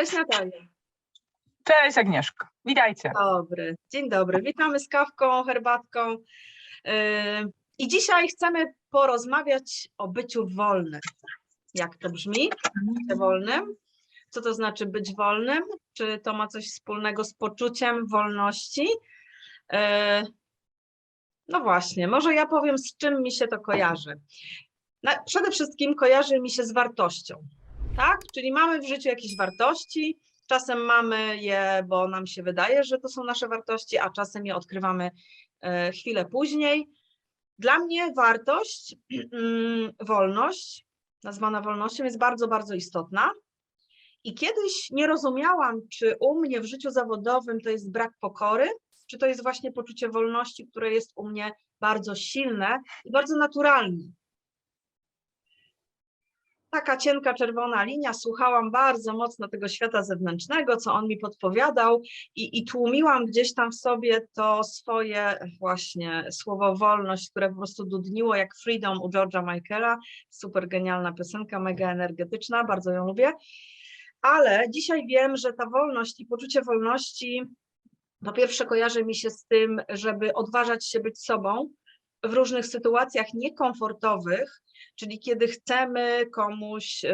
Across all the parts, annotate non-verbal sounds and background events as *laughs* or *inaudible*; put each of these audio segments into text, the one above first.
Cześć Natalia. Cześć Agnieszko, witajcie. Dobry, dzień dobry. Witamy z kawką, herbatką. Yy, I dzisiaj chcemy porozmawiać o byciu wolnym. Jak to brzmi? Bycie wolnym. Co to znaczy być wolnym? Czy to ma coś wspólnego z poczuciem wolności? Yy, No właśnie, może ja powiem, z czym mi się to kojarzy. Przede wszystkim kojarzy mi się z wartością. Tak? Czyli mamy w życiu jakieś wartości, Czasem mamy je, bo nam się wydaje, że to są nasze wartości, a czasem je odkrywamy e, chwilę później. Dla mnie wartość, *clears throat* mm, wolność, nazwana wolnością, jest bardzo, bardzo istotna. I kiedyś nie rozumiałam, czy u mnie w życiu zawodowym to jest brak pokory, czy to jest właśnie poczucie wolności, które jest u mnie bardzo silne i bardzo naturalne taka cienka czerwona linia, słuchałam bardzo mocno tego świata zewnętrznego, co on mi podpowiadał i, i tłumiłam gdzieś tam w sobie to swoje właśnie słowo wolność, które po prostu dudniło jak Freedom u George'a Michaela, super genialna piosenka, mega energetyczna, bardzo ją lubię, ale dzisiaj wiem, że ta wolność i poczucie wolności po pierwsze kojarzy mi się z tym, żeby odważać się być sobą w różnych sytuacjach niekomfortowych, Czyli kiedy chcemy komuś y,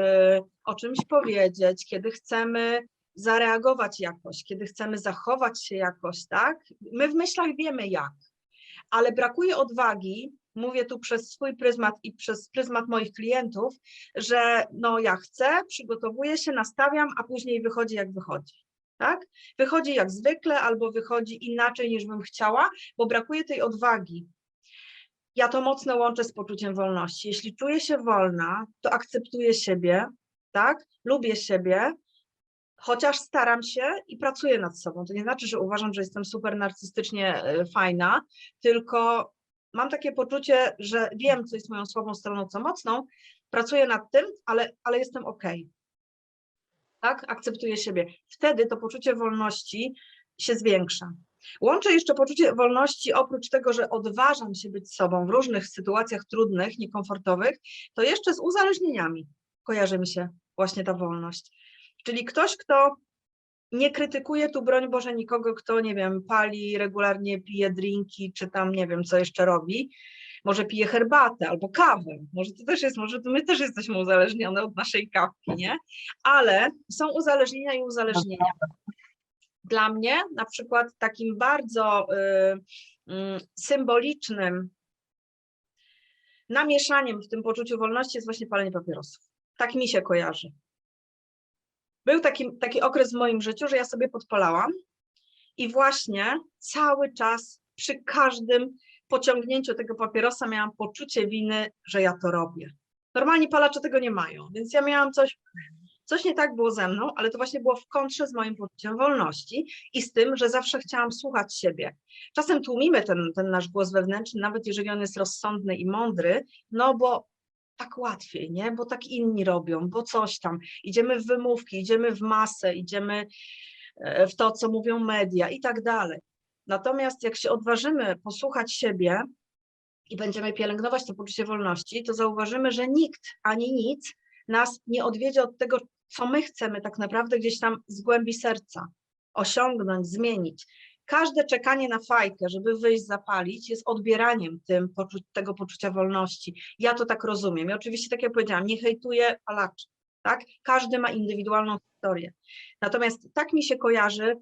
o czymś powiedzieć, kiedy chcemy zareagować jakoś, kiedy chcemy zachować się jakoś, tak? My w myślach wiemy jak, ale brakuje odwagi, mówię tu przez swój pryzmat i przez pryzmat moich klientów, że no ja chcę, przygotowuję się, nastawiam, a później wychodzi jak wychodzi. Tak? Wychodzi jak zwykle albo wychodzi inaczej niż bym chciała, bo brakuje tej odwagi, ja to mocno łączę z poczuciem wolności. Jeśli czuję się wolna, to akceptuję siebie, tak? Lubię siebie, chociaż staram się i pracuję nad sobą. To nie znaczy, że uważam, że jestem super narcystycznie e, fajna, tylko mam takie poczucie, że wiem, co jest moją słabą stroną, co mocną, pracuję nad tym, ale, ale jestem ok. Tak? Akceptuję siebie. Wtedy to poczucie wolności się zwiększa. Łączę jeszcze poczucie wolności, oprócz tego, że odważam się być sobą w różnych sytuacjach trudnych, niekomfortowych, to jeszcze z uzależnieniami kojarzy mi się właśnie ta wolność. Czyli ktoś, kto nie krytykuje tu, broń Boże, nikogo, kto, nie wiem, pali, regularnie pije drinki, czy tam, nie wiem, co jeszcze robi, może pije herbatę albo kawę, może to też jest, może to my też jesteśmy uzależnione od naszej kawki, nie? Ale są uzależnienia i uzależnienia dla mnie na przykład takim bardzo y, y, symbolicznym namieszaniem w tym poczuciu wolności jest właśnie palenie papierosów. Tak mi się kojarzy. Był taki, taki okres w moim życiu, że ja sobie podpalałam i właśnie cały czas przy każdym pociągnięciu tego papierosa miałam poczucie winy, że ja to robię. Normalni palacze tego nie mają, więc ja miałam coś, Coś nie tak było ze mną, ale to właśnie było w kontrze z moim poczuciem wolności i z tym, że zawsze chciałam słuchać siebie. Czasem tłumimy ten, ten nasz głos wewnętrzny, nawet jeżeli on jest rozsądny i mądry, no bo tak łatwiej, nie? Bo tak inni robią, bo coś tam. Idziemy w wymówki, idziemy w masę, idziemy e, w to, co mówią media i tak dalej. Natomiast jak się odważymy posłuchać siebie i będziemy pielęgnować to poczucie wolności, to zauważymy, że nikt ani nic nas nie odwiedzie od tego, co my chcemy tak naprawdę gdzieś tam z głębi serca osiągnąć, zmienić. Każde czekanie na fajkę, żeby wyjść, zapalić, jest odbieraniem tym, tego poczucia wolności. Ja to tak rozumiem. I oczywiście, tak jak powiedziałam, nie hejtuję palaczy, tak? Każdy ma indywidualną historię. Natomiast tak mi się kojarzy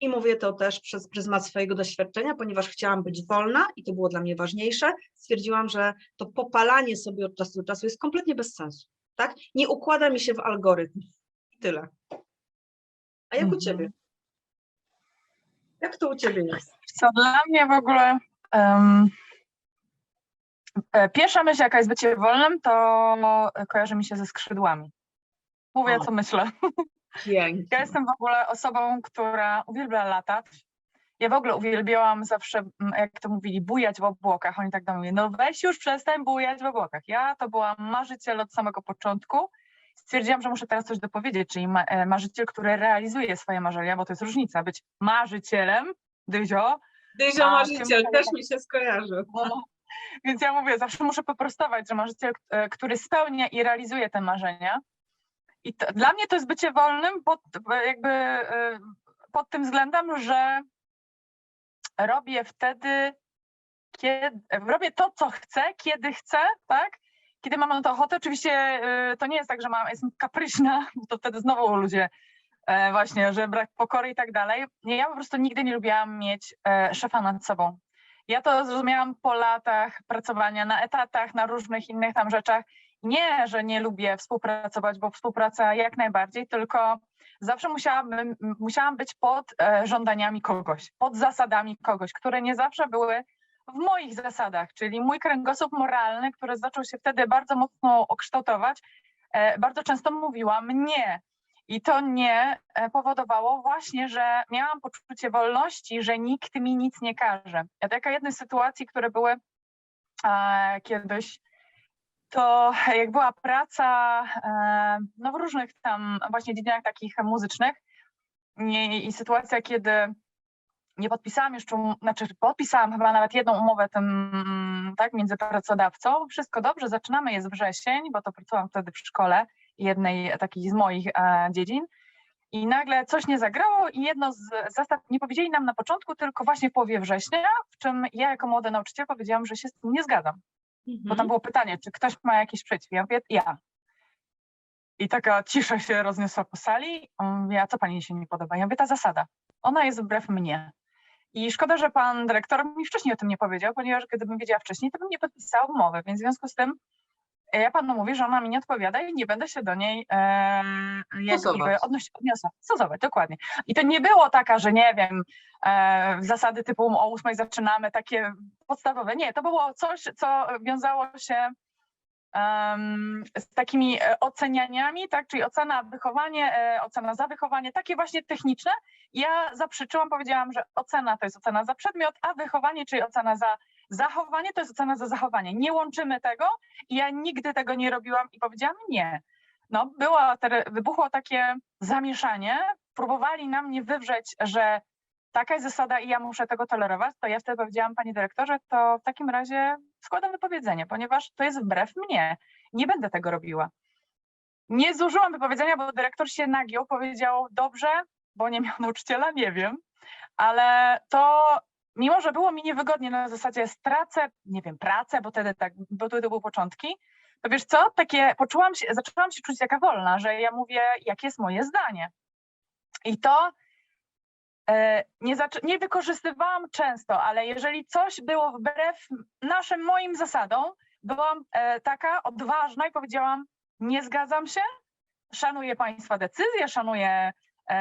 i mówię to też przez pryzmat swojego doświadczenia, ponieważ chciałam być wolna i to było dla mnie ważniejsze, stwierdziłam, że to popalanie sobie od czasu do czasu jest kompletnie bez sensu tak? Nie układa mi się w algorytm. Tyle. A jak u Mhm. ciebie? Jak to u ciebie jest? Co dla mnie w ogóle e, pierwsza myśl, jaka jest bycie wolnym, to kojarzy mi się ze skrzydłami. Mówię, O. co myślę. *laughs* Pięknie. Ja jestem w ogóle osobą, która uwielbia latać. Ja w ogóle uwielbiałam zawsze, m, jak to mówili, bujać w obłokach. Oni tak do mnie no weź już przestań bujać w obłokach. Ja to byłam marzyciel od samego początku. Stwierdziłam, że muszę teraz coś dopowiedzieć, czyli ma, e, marzyciel, który realizuje swoje marzenia, bo to jest różnica, być marzycielem, dyzio, Dyzio marzyciel też mi się skojarzył. no, więc ja mówię, zawsze muszę poprostować, że marzyciel, e, który spełnia i realizuje te marzenia. I to, dla mnie to jest bycie wolnym pod, jakby y, pod tym względem, że robię wtedy, kiedy, robię to, co chcę, kiedy chcę, tak? Kiedy mam na to ochotę. Oczywiście y, to nie jest tak, że mam, jestem kapryśna, *laughs* bo to wtedy znowu ludzie e, właśnie, że brak pokory i tak dalej. Ja po prostu nigdy nie lubiłam mieć e, szefa nad sobą. Ja to zrozumiałam po latach pracowania na etatach, na różnych innych tam rzeczach. Nie, że nie lubię współpracować, bo współpraca jak najbardziej, tylko zawsze musiałam, być pod e, żądaniami kogoś, pod zasadami kogoś, które nie zawsze były w moich zasadach, czyli mój kręgosłup moralny, który zaczął się wtedy bardzo mocno kształtować, e, bardzo często mówiłam nie. I to nie e, powodowało właśnie, że miałam poczucie wolności, że nikt mi nic nie każe. Ja taka jednej z sytuacji, które były kiedyś, to jak była praca e, no w różnych tam właśnie dziedzinach takich muzycznych i, i sytuacja, kiedy nie podpisałam jeszcze, znaczy podpisałam chyba nawet jedną umowę tym, tak, między pracodawcą. Wszystko dobrze, zaczynamy, jest wrzesień, bo to pracowałam wtedy w szkole jednej takiej z moich e, dziedzin. I nagle coś nie zagrało i jedno z zastaw nie powiedzieli nam na początku, tylko właśnie w połowie września, w czym ja jako młody nauczyciel powiedziałam, że się z tym nie zgadzam. Bo tam Mhm. było pytanie, czy ktoś ma jakiś sprzeciw? Ja mówię, ja. I taka cisza się rozniosła po sali. On mówi, a co pani się nie podoba? Ja mówię, ta zasada. Ona jest wbrew mnie. I szkoda, że pan dyrektor mi wcześniej o tym nie powiedział, ponieważ gdybym wiedziała wcześniej, to bym nie podpisała umowy. Więc w związku z tym ja panu mówię, że ona mi nie odpowiada i nie będę się do niej e, jakby odnosić, odniosła. Stosować, dokładnie. I to nie było taka, że nie wiem, e, zasady typu o ósmej zaczynamy, takie podstawowe. Nie, to było coś, co wiązało się em, z takimi e, ocenianiami, tak, czyli ocena wychowanie, e, ocena za wychowanie, takie właśnie techniczne. Ja zaprzeczyłam, powiedziałam, że ocena to jest ocena za przedmiot, a wychowanie, czyli ocena za zachowanie, to jest ocena za zachowanie. Nie łączymy tego i ja nigdy tego nie robiłam i powiedziałam nie. No, było, wybuchło takie zamieszanie, próbowali na mnie wywrzeć, że taka jest zasada i ja muszę tego tolerować, to ja wtedy powiedziałam, panie dyrektorze, to w takim razie składam wypowiedzenie, ponieważ to jest wbrew mnie. Nie będę tego robiła. Nie zużyłam wypowiedzenia, bo dyrektor się nagiął, powiedział, dobrze, bo nie miał *laughs* nauczyciela, nie wiem, ale to mimo, że było mi niewygodnie na zasadzie stracę, nie wiem, pracę, bo wtedy tak, bo to były początki, to wiesz co, takie poczułam się, zaczęłam się czuć taka wolna, że ja mówię, jakie jest moje zdanie. I to e, nie, nie wykorzystywałam często, ale jeżeli coś było wbrew naszym, moim zasadom, byłam e, taka odważna i powiedziałam, nie zgadzam się, szanuję Państwa decyzje, szanuję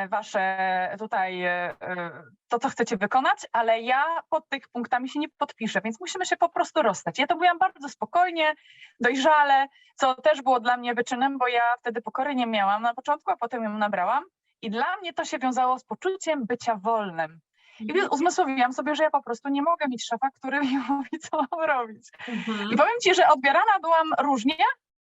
Wasze tutaj e, e, to, co chcecie wykonać, ale ja pod tych punktami się nie podpiszę, więc musimy się po prostu rozstać. Ja to mówiłam bardzo spokojnie, dojrzale, co też było dla mnie wyczynem, bo ja wtedy pokory nie miałam na początku, a potem ją nabrałam. I dla mnie to się wiązało z poczuciem bycia wolnym. I więc uzmysłowiłam sobie, że ja po prostu nie mogę mieć szefa, który mi *laughs* mówi, co mam robić. Mhm. I powiem Ci, że odbierana byłam różnie,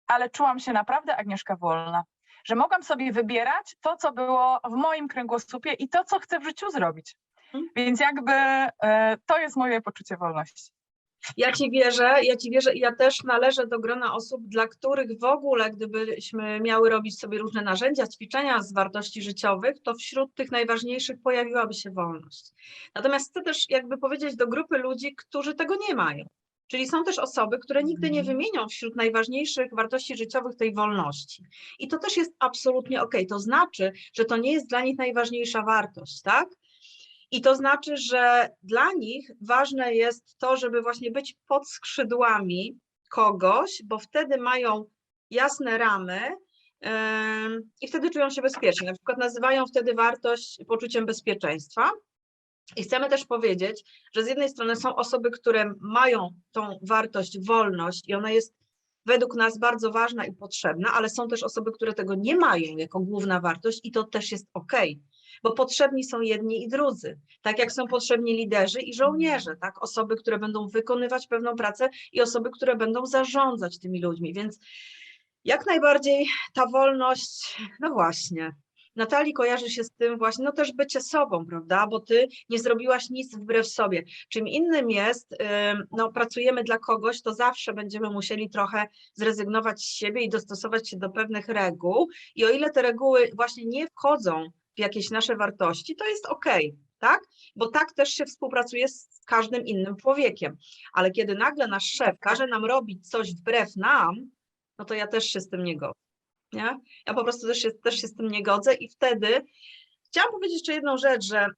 ale czułam się naprawdę Agnieszka wolna. Że mogłam sobie wybierać to, co było w moim kręgosłupie i to, co chcę w życiu zrobić. Mhm. Więc jakby e, to jest moje poczucie wolności. Ja ci wierzę, ja ci wierzę i ja też należę do grona osób, dla których w ogóle, gdybyśmy miały robić sobie różne narzędzia, ćwiczenia z wartości życiowych, to wśród tych najważniejszych pojawiłaby się wolność. Natomiast chcę też jakby powiedzieć do grupy ludzi, którzy tego nie mają. Czyli są też osoby, które nigdy nie Mhm. wymienią wśród najważniejszych wartości życiowych tej wolności. I to też jest absolutnie ok. To znaczy, że to nie jest dla nich najważniejsza wartość, tak? I to znaczy, że dla nich ważne jest to, żeby właśnie być pod skrzydłami kogoś, bo wtedy mają jasne ramy ym, i wtedy czują się bezpiecznie. Na przykład nazywają wtedy wartość poczuciem bezpieczeństwa. I chcemy też powiedzieć, że z jednej strony są osoby, które mają tą wartość, wolność i ona jest według nas bardzo ważna i potrzebna, ale są też osoby, które tego nie mają jako główna wartość i to też jest ok, bo potrzebni są jedni i drudzy. Tak jak są potrzebni liderzy i żołnierze, tak? Osoby, które będą wykonywać pewną pracę i osoby, które będą zarządzać tymi ludźmi. Więc jak najbardziej ta wolność, no właśnie. Natalii kojarzy się z tym właśnie, no też bycie sobą, prawda? Bo ty nie zrobiłaś nic wbrew sobie. Czym innym jest, no pracujemy dla kogoś, to zawsze będziemy musieli trochę zrezygnować z siebie i dostosować się do pewnych reguł. I o ile te reguły właśnie nie wchodzą w jakieś nasze wartości, to jest okej, tak? Bo tak też się współpracuje z każdym innym człowiekiem. Ale kiedy nagle nasz szef każe nam robić coś wbrew nam, no to ja też się z tym nie godzę. Nie? Ja po prostu też się, też się z tym nie godzę i wtedy chciałam powiedzieć jeszcze jedną rzecz, że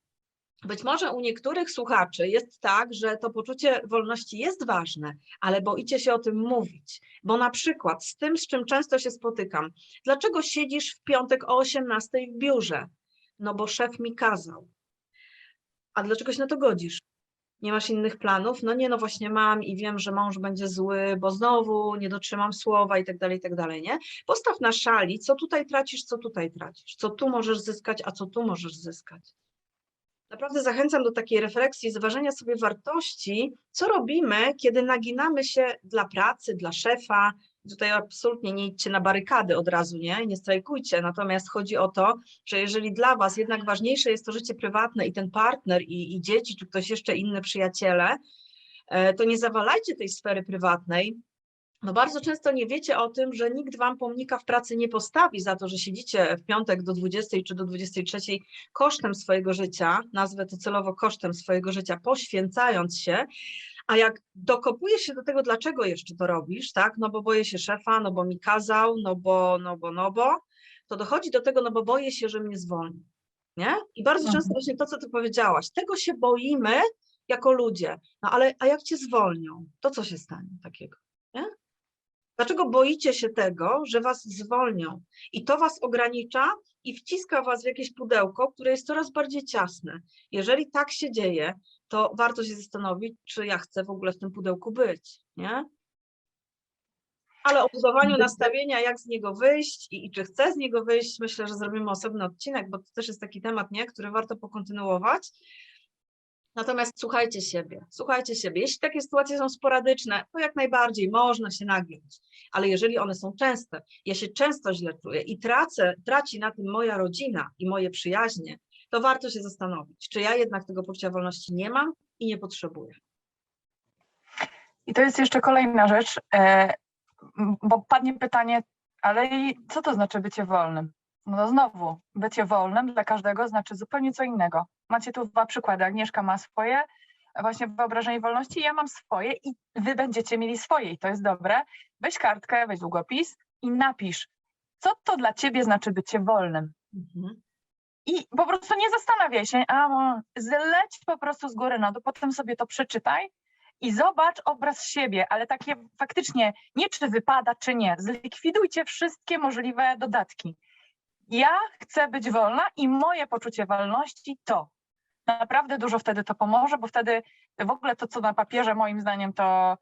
być może u niektórych słuchaczy jest tak, że to poczucie wolności jest ważne, ale boicie się o tym mówić. Bo na przykład z tym, z czym często się spotykam, dlaczego siedzisz w piątek o 18 w biurze? No bo szef mi kazał. A dlaczego się na to godzisz? Nie masz innych planów? No nie, no właśnie mam i wiem, że mąż będzie zły, bo znowu nie dotrzymam słowa i tak dalej, i tak dalej, nie? Postaw na szali, co tutaj tracisz, co tutaj tracisz, co tu możesz zyskać, a co tu możesz zyskać. Naprawdę zachęcam do takiej refleksji, zważenia sobie wartości, co robimy, kiedy naginamy się dla pracy, dla szefa. Tutaj absolutnie nie idźcie na barykady od razu, nie? Nie strajkujcie. Natomiast chodzi o to, że jeżeli dla Was jednak ważniejsze jest to życie prywatne i ten partner, i, i dzieci, czy ktoś jeszcze inny przyjaciele, e, to nie zawalajcie tej sfery prywatnej, no bardzo często nie wiecie o tym, że nikt wam pomnika w pracy nie postawi za to, że siedzicie w piątek do 20 czy do 23 kosztem swojego życia, nazwę to celowo kosztem swojego życia, poświęcając się, a jak dokopujesz się do tego, dlaczego jeszcze to robisz, tak, no bo boję się szefa, no bo mi kazał, no bo, no bo, no bo, to dochodzi do tego, no bo boję się, że mnie zwolni, nie? I bardzo często Mhm. właśnie to, co ty powiedziałaś, tego się boimy jako ludzie, no ale a jak cię zwolnią, to co się stanie takiego, nie? Dlaczego boicie się tego, że was zwolnią? I to was ogranicza i wciska was w jakieś pudełko, które jest coraz bardziej ciasne. Jeżeli tak się dzieje, to warto się zastanowić, czy ja chcę w ogóle w tym pudełku być, nie? Ale o budowaniu nastawienia, jak z niego wyjść i, i czy chcę z niego wyjść, myślę, że zrobimy osobny odcinek, bo to też jest taki temat, nie, który warto pokontynuować. Natomiast słuchajcie siebie, słuchajcie siebie. Jeśli takie sytuacje są sporadyczne, to jak najbardziej można się nagiąć, ale jeżeli one są częste, ja się często źle czuję i tracę, traci na tym moja rodzina i moje przyjaźnie, to warto się zastanowić, czy ja jednak tego poczucia wolności nie mam i nie potrzebuję. I to jest jeszcze kolejna rzecz, e, bo padnie pytanie, ale i co to znaczy bycie wolnym? No znowu, bycie wolnym dla każdego znaczy zupełnie co innego. Macie tu dwa przykłady. Agnieszka ma swoje właśnie wyobrażenie wolności, ja mam swoje i wy będziecie mieli swoje i to jest dobre. Weź kartkę, weź długopis i napisz, co to dla ciebie znaczy bycie wolnym. Mhm. I po prostu nie zastanawiaj się, a zleć po prostu z góry na dół, potem sobie to przeczytaj i zobacz obraz siebie, ale takie faktycznie nie czy wypada, czy nie. Zlikwidujcie wszystkie możliwe dodatki. Ja chcę być wolna i moje poczucie wolności to. Naprawdę dużo wtedy to pomoże, bo wtedy w ogóle to, co na papierze moim zdaniem, to,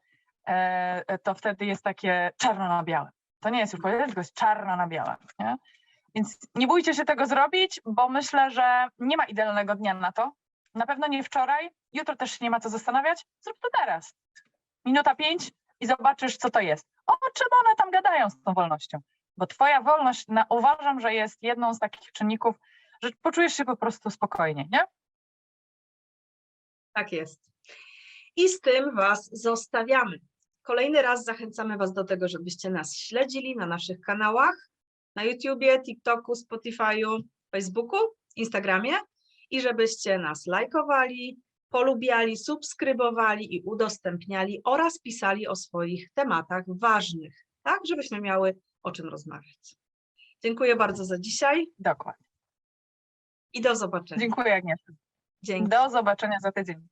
e, to wtedy jest takie czarno na białe. To nie jest już powiedziane, tylko jest czarno na białe. Nie? Więc nie bójcie się tego zrobić, bo myślę, że nie ma idealnego dnia na to. Na pewno nie wczoraj, jutro też nie ma co zastanawiać. Zrób to teraz. Minuta pięć i zobaczysz, co to jest. O czym one tam gadają z tą wolnością? Bo twoja wolność na, uważam, że jest jedną z takich czynników, że poczujesz się po prostu spokojnie, nie? Tak jest. I z tym Was zostawiamy. Kolejny raz zachęcamy Was do tego, żebyście nas śledzili na naszych kanałach na YouTubie, TikToku, Spotify'u, Facebooku, Instagramie i żebyście nas lajkowali, polubiali, subskrybowali i udostępniali oraz pisali o swoich tematach ważnych, tak, żebyśmy miały o czym rozmawiać. Dziękuję bardzo za dzisiaj Dokładnie. i do zobaczenia. Dziękuję Agnieszka. Dzięki. Do zobaczenia za tydzień.